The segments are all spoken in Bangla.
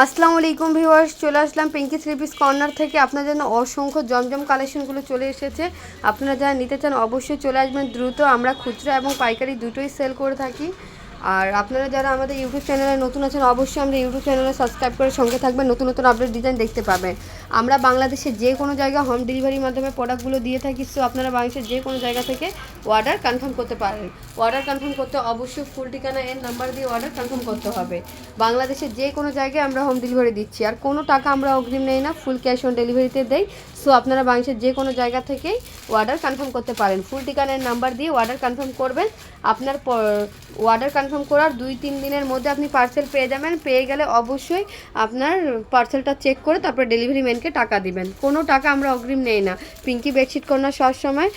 আসসালামু আলাইকুম ভিউয়ার্স, চলে আসলাম পিঙ্কি থ্রি পিস কর্নার থেকে। আপনার জন্য অসংখ্য জমজম কালেকশনগুলো চলে এসেছে। আপনারা যারা নিতে চান অবশ্যই চলে আসবেন। দ্রুত আমরা খুচরা এবং পাইকারি দুটোই সেল করে থাকি। আর আপনারা যারা আমাদের ইউটিউব চ্যানেলে নতুন আছেন, অবশ্যই আমরা ইউটিউব চ্যানেলে সাবস্ক্রাইব করে সঙ্গে থাকবেন, নতুন নতুন আপডেট ডিজাইন দেখতে পাবেন। আমরা বাংলাদেশের যে কোনো জায়গায় হোম ডেলিভারির মাধ্যমে প্রোডাক্টগুলো দিয়ে থাকি সো আপনারা বাংলাদেশের যে কোনো জায়গা থেকে অর্ডার কনফার্ম করতে পারেন। অর্ডার কনফার্ম করতে অবশ্যই ফুল ঠিকানা এর নাম্বার দিয়ে অর্ডার কনফার্ম করতে হবে। বাংলাদেশের যে কোনো জায়গায় আমরা হোম ডেলিভারি দিচ্ছি। আর কোনো টাকা আমরা অগ্রিম নেই না ফুল ক্যাশ অন ডেলিভারিতে দেই। সো আপনারা বাংলাদেশের যে কোনো জায়গা থেকেই অর্ডার কনফার্ম করতে পারেন। ফুল ঠিকানার নাম্বার দিয়ে অর্ডার কনফার্ম করবেন। আপনার অর্ডার কনফার্ম করার দুই, তিন দিনের মধ্যে আপনি পার্সেল পেয়ে যাবেন। পেয়ে গেলে অবশ্যই আপনার পার্সেলটা চেক করে তারপরে ডেলিভারি ম্যানকে টাকা দিবেন। কোনো টাকা আমরা অগ্রিম নেই না। পিঙ্কি বেডশিট কর্নার সবসময়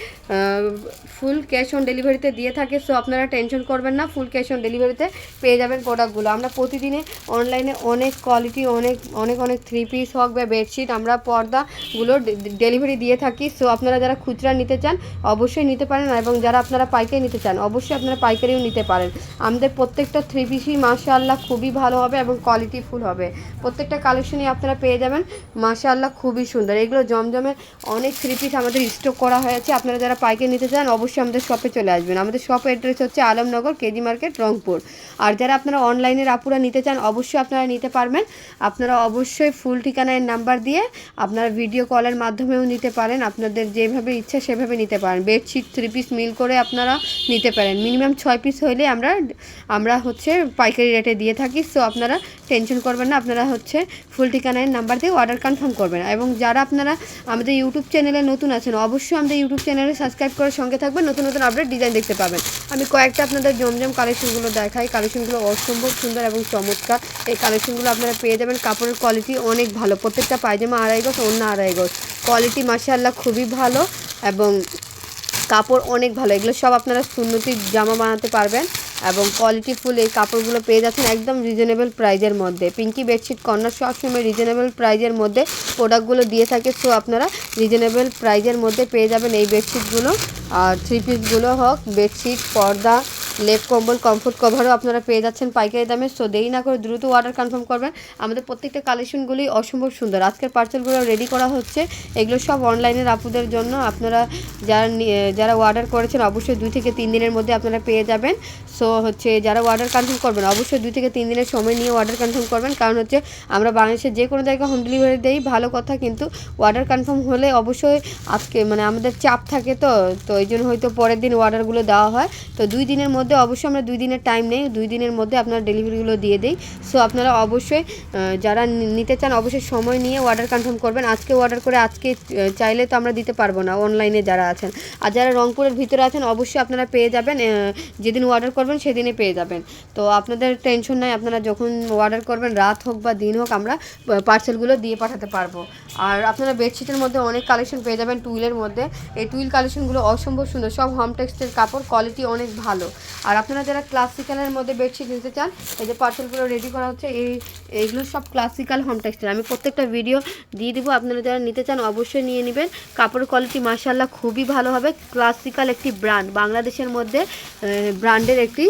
ফুল ক্যাশ অন ডেলিভারিতে দিয়ে থাকে সো আপনারা টেনশন করবেন না ফুল ক্যাশ অন ডেলিভারিতে পেয়ে যাবেন প্রোডাক্টগুলো আমরা প্রতিদিনে অনলাইনে অনেক কোয়ালিটি অনেক অনেক অনেক থ্রি পিস হোক বা বেডশিট আমরা পর্দাগুলো ডেলিভারি দিয়ে থাকি। সো আপনারা যারা খুচরা নিতে চান, অবশ্যই নিতে পারেন, এবং যারা আপনারা পাইকারি নিতে চান, অবশ্যই আপনারা পাইকারিও নিতে পারেন। আমাদের প্রত্যেকটা থ্রি পিসই মাশাআল্লাহ খুবই ভালো হবে এবং কোয়ালিটিফুল হবে। প্রত্যেকটা কালেকশনই আপনারা পেয়ে যাবেন। মাশাআল্লাহ খুবই সুন্দর। এগুলো জমজমের অনেক থ্রি পিস আমাদের স্টক করা হয়েছে। আপনারা যারা পাইকারি নিতে চান, অবশ্যই আমাদের শপে চলে আসবেন। আমাদের শপ অ্যাড্রেস হচ্ছে আলমনগর, কেজি মার্কেট, রংপুর। আর যারা আপনারা অনলাইনের আপুরা নিতে চান, অবশ্যই আপনারা নিতে পারবেন। আপনারা অবশ্যই ফুল ঠিকানায় নাম্বার দিয়ে আপনারা ভিডিও কলের মাধ্যমেও নিতে পারেন। আপনাদের যেভাবে ইচ্ছা সেভাবে নিতে পারেন। বেডশিট থ্রি পিস মিল করে আপনারা নিতে পারেন। মিনিমাম ছয় পিস হইলে আমরা আমরা হচ্ছে পাইকারি রেটে দিয়ে থাকি সো আপনারা টেনশন করবেন না, আপনারা হচ্ছে ফুল ঠিকানায় নাম্বার দিয়ে অর্ডার কনফার্ম করবেন। এবং যারা আপনারা আমাদের ইউটিউব চ্যানেলে নতুন আছেন, অবশ্যই আমাদের ইউটিউব চ্যানেলে সাবস্ক্রাইব করে সঙ্গে থাকবেন, নতুন নতুন আপডেট ডিজাইন দেখতে পাবেন। আমি কয়েকটা আপনাদের জমজম কালেকশনগুলো দেখাই কালেকশনগুলো অসম্ভব সুন্দর এবং চমৎকার। এই কালেকশনগুলো আপনারা পেয়ে যাবেন, কাপড়ের কোয়ালিটি অনেক ভালো। প্রত্যেকটা পায়জামা আড়াই গজ, অন্য আড়াই গজ। কোয়ালিটি মাসাল্লাহ খুবই ভালো এবং কাপড় অনেক ভালো, এগুলো সব আপনারা সুন্নতি জামা বানাতে পারবেন এবং কোয়ালিটি ফুল এই কাপড়গুলো পেয়ে যাচ্ছেন একদম রিজনেবল প্রাইজের মধ্যে। পিঙ্কি বেডশিট কর্নার সবসময় রিজনেবল প্রাইজের মধ্যে প্রোডাক্টগুলো দিয়ে থাকে সো আপনারা রিজনেবল প্রাইজের মধ্যে পেয়ে যাবেন এই বেডশিটগুলো আর থ্রি পিসগুলো হোক বেডশিট পর্দা লেপ কম্বল কমফোর্ট কভারও আপনারা পেয়ে যাচ্ছেন পাইকারি দামে। সো দেরি না করে দ্রুত অর্ডার কনফার্ম করবেন। আমাদের প্রত্যেকটা কালেকশনগুলি অসম্ভব সুন্দর। আজকের পার্সেলগুলো রেডি করা হচ্ছে। এগুলো সব অনলাইনের আপুদের জন্য। আপনারা যারা যারা অর্ডার করেছেন, অবশ্যই দুই থেকে তিন দিনের মধ্যে আপনারা পেয়ে যাবেন। সো হচ্ছে যারা অর্ডার কনফার্ম করবেন, অবশ্যই দুই থেকে তিন দিনের সময় নিয়ে অর্ডার কনফার্ম করবেন। কারণ হচ্ছে আমরা বাংলাদেশের যে কোনো জায়গায় হোম ডেলিভারি দেই, ভালো কথা কিন্তু অর্ডার কনফার্ম হলে অবশ্যই আজকে মানে আমাদের চাপ থাকে তো। তো এই জন্য হয়তো পরের দিন অর্ডারগুলো দেওয়া হয়। তো দুই দিনের মধ্যে অবশ্যই আমরা দুই দিনের টাইম নেই, দুই দিনের মধ্যে আপনারা ডেলিভারিগুলো দিয়ে দিই। সো আপনারা অবশ্যই যারা নিতে চান অবশ্যই সময় নিয়ে অর্ডার কনফার্ম করবেন। আজকে অর্ডার করে আজকে চাইলে তো আমরা দিতে পারব না অনলাইনে যারা আছেন। আর যারা রংপুরের ভিতরে আছেন, অবশ্যই আপনারা পেয়ে যাবেন যেদিন অর্ডার করবেন সেদিনে পেয়ে যাবেন। তো, আপনাদের টেনশন নাই, আপনারা যখন অর্ডার করবেন, রাত হোক বা দিন হোক, আমরা পার্সেলগুলো দিয়ে পাঠাতে পারব। আর আপনারা বেডশিটের মধ্যে অনেক কালেকশন পেয়ে যাবেন টুইলের মধ্যে। এই টুইল কালেকশনগুলো অসম্ভব সুন্দর, সব হোম টেক্সটের কাপড় কোয়ালিটি অনেক ভালো। আর আপনারা যারা ক্লাসিক্যালের মধ্যে বেডশিট নিতে চান, এই যে পার্সেলগুলো রেডি করা হচ্ছে, এই, এইগুলো সব ক্লাসিক্যাল হোম টেক্সটাইল আমি প্রত্যেকটা ভিডিও দিয়ে দিব, আপনারা যারা নিতে চান অবশ্যই নিয়ে নেবেন। কাপড়ের কোয়ালিটি মাসাল্লাহ খুবই ভালো হবে। ক্লাসিক্যাল একটি ব্র্যান্ড বাংলাদেশের মধ্যে ব্র্যান্ডের একটি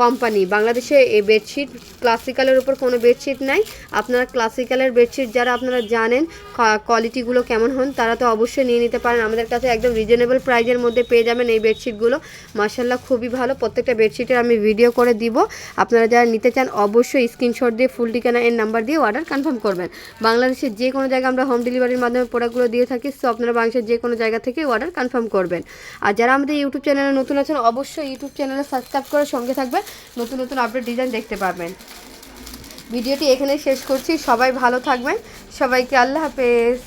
কোম্পানি বাংলাদেশে এই বেডশিট ক্লাসিক্যালের উপর কোনো বেডশিট নাই। আপনারা ক্লাসিক্যালের বেডশিট যারা আপনারা জানেন কোয়ালিটিগুলো কেমন হন, তারা তো অবশ্যই নিয়ে নিতে পারেন। আমাদের কাছে একদম রিজনেবল প্রাইজের মধ্যে পেয়ে যাবেন এই বেডশিটগুলো মার্শাল্লাহ খুবই ভালো। প্রত্যেকটা বেডশিটের আমি ভিডিও করে দিব। আপনারা যারা নিতে চান, অবশ্যই স্ক্রিনশট দিয়ে ফুল ঠিকানা এর নাম্বার দিয়ে অর্ডার কনফার্ম করবেন। বাংলাদেশের যে কোনো জায়গায় আমরা হোম ডেলিভারির মাধ্যমে প্রোডাক্টগুলো দিয়ে থাকি সো আপনারা বাংলাদেশের যে কোনো জায়গা থেকে অর্ডার কনফার্ম করবেন। আর যারা আমাদের ইউটিউব চ্যানেলে নতুন আছেন, অবশ্যই ইউটিউব চ্যানেলে সাবস্ক্রাইব করে সঙ্গে থাকবেন। নতুন নতুন আপডেট ডিজাইন দেখতে পারবেন ভিডিওটি এখানে শেষ করছি। সবাই ভালো থাকবেন। সবাইকে আল্লাহ হাফেজ।